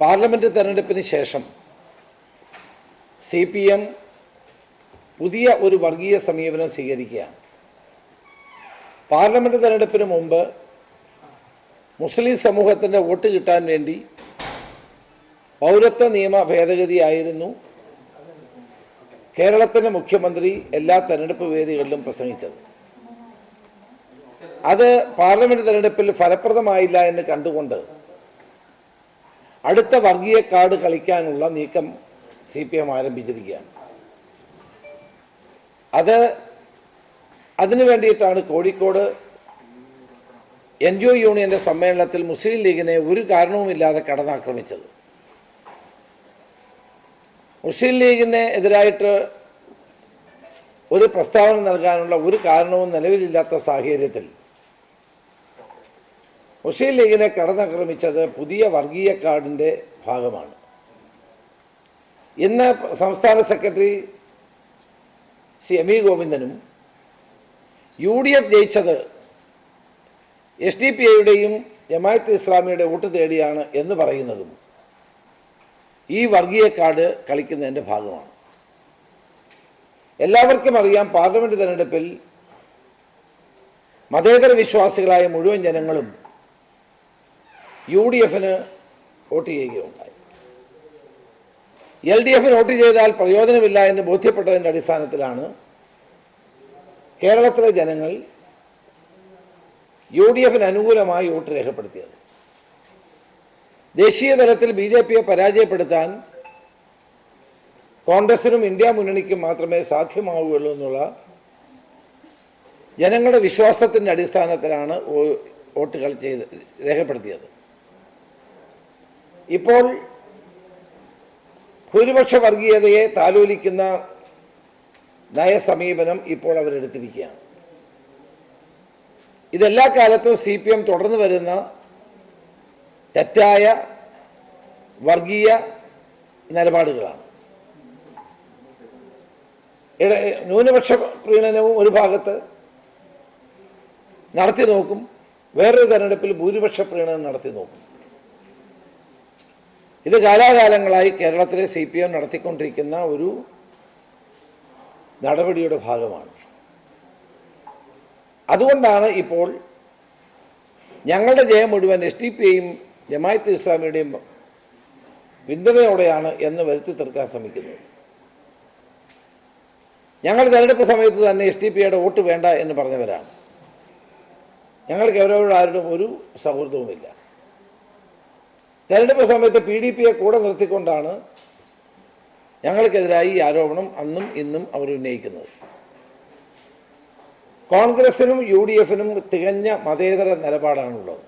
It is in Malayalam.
പാർലമെന്റ് തെരഞ്ഞെടുപ്പിന് ശേഷം സി പി എം പുതിയ ഒരു വർഗീയ സമീപനം സ്വീകരിക്കുകയാണ്. പാർലമെന്റ് തെരഞ്ഞെടുപ്പിന് മുമ്പ് മുസ്ലിം സമൂഹത്തിന്റെ വോട്ട് കിട്ടാൻ വേണ്ടി പൗരത്വ നിയമ ഭേദഗതിയായിരുന്നു കേരളത്തിന്റെ മുഖ്യമന്ത്രി എല്ലാ തെരഞ്ഞെടുപ്പ് വേദികളിലും പ്രസംഗിച്ചത്. അത് പാർലമെന്റ് തെരഞ്ഞെടുപ്പിൽ ഫലപ്രദമായില്ല എന്ന് കണ്ടുകൊണ്ട് അടുത്ത വർഗീയ കാർഡ് കളിക്കാനുള്ള നീക്കം സി പി എം ആരംഭിച്ചിരിക്കുകയാണ്. അത് അതിനു വേണ്ടിയിട്ടാണ് കോഴിക്കോട് എൻ ജി ഒ യൂണിയന്റെ സമ്മേളനത്തിൽ മുസ്ലിം ലീഗിനെ ഒരു കാരണവുമില്ലാതെ കടന്നാക്രമിച്ചത്. മുസ്ലിം ലീഗിന് എതിരായിട്ട് ഒരു പ്രസ്താവന നൽകാനുള്ള ഒരു കാരണവും നിലവിലില്ലാത്ത സാഹചര്യത്തിൽ മുസ്ലിം ലീഗിനെ കടന്നാക്രമിച്ചത് പുതിയ വർഗീയ കാർഡിന്റെ ഭാഗമാണ്. ഇന്ന് സംസ്ഥാന സെക്രട്ടറി സി എം ഇ ഗോവിന്ദനും യു ഡി എഫ് ജയിച്ചത് എസ് ഡി പി ഐയുടെയും ജമായത്ത് ഇസ്ലാമിയുടെ വോട്ട് തേടിയാണ് എന്ന് പറയുന്നതും ഈ വർഗീയ കാർഡ് കളിക്കുന്നതിന്റെ ഭാഗമാണ്. എല്ലാവർക്കും അറിയാം പാർലമെന്റ് തെരഞ്ഞെടുപ്പിൽ മതേതര വിശ്വാസികളായ മുഴുവൻ ജനങ്ങളും യു ഡി എഫിന് വോട്ട് ചെയ്യുകയുണ്ടായി. എൽ ഡി എഫിന് വോട്ട് ചെയ്താൽ പ്രയോജനമില്ല എന്ന് ബോധ്യപ്പെട്ടതിന്റെ അടിസ്ഥാനത്തിലാണ് കേരളത്തിലെ ജനങ്ങൾ യു ഡി എഫിന് അനുകൂലമായി വോട്ട് രേഖപ്പെടുത്തിയത്. ദേശീയ തലത്തിൽ ബി ജെ പിയെ പരാജയപ്പെടുത്താൻ കോൺഗ്രസിനും ഇന്ത്യ മുന്നണിക്കും മാത്രമേ സാധ്യമാവുകയുള്ളൂ എന്നുള്ള ജനങ്ങളുടെ വിശ്വാസത്തിന്റെ അടിസ്ഥാനത്തിലാണ് വോട്ടുകൾ ചെയ്ത് രേഖപ്പെടുത്തിയത്. ഇപ്പോൾ ഭൂരിപക്ഷ വർഗീയതയെ താലോലിക്കുന്ന നയസമീപനം ഇപ്പോൾ അവരെടുത്തിരിക്കുകയാണ്. ഇതെല്ലാ കാലത്തും സി പി എം തുടർന്നു വരുന്ന തെറ്റായ വർഗീയ നിലപാടുകളാണ്. ന്യൂനപക്ഷ പ്രീണനവും ഒരു ഭാഗത്ത് നടത്തി നോക്കും വേറൊരു തെരഞ്ഞെടുപ്പിൽ ഭൂരിപക്ഷ പ്രീണനം നടത്തി നോക്കും. ഇത് കാലാകാലങ്ങളായി കേരളത്തിലെ സി പി എം നടത്തിക്കൊണ്ടിരിക്കുന്ന ഒരു നടപടിയുടെ ഭാഗമാണ്. അതുകൊണ്ടാണ് ഇപ്പോൾ ഞങ്ങളുടെ ജയം മുഴുവൻ എസ് ഡി പി ഐയും ജമായത്ത് ഇസ്ലാമിയുടെയും പിന്തുണയോടെയാണ് എന്ന് വരുത്തി തീർക്കാൻ ശ്രമിക്കുന്നത്. ഞങ്ങൾ തെരഞ്ഞെടുപ്പ് സമയത്ത് തന്നെ എസ് ഡി പി ഐയുടെ വോട്ട് വേണ്ട എന്ന് പറഞ്ഞവരാണ്. ഞങ്ങൾക്ക് അവരോട് ആരുടെ ഒരു സൗഹൃദവുമില്ല. തെരഞ്ഞെടുപ്പ് സമയത്ത് പി ഡി പിയെ കൂടെ നിർത്തിക്കൊണ്ടാണ് ഞങ്ങൾക്കെതിരായി ഈ ആരോപണം അന്നും ഇന്നും അവർ ഉന്നയിക്കുന്നത്. കോൺഗ്രസിനും യു ഡി എഫിനും തികഞ്ഞ മതേതര നിലപാടാണുള്ളത്.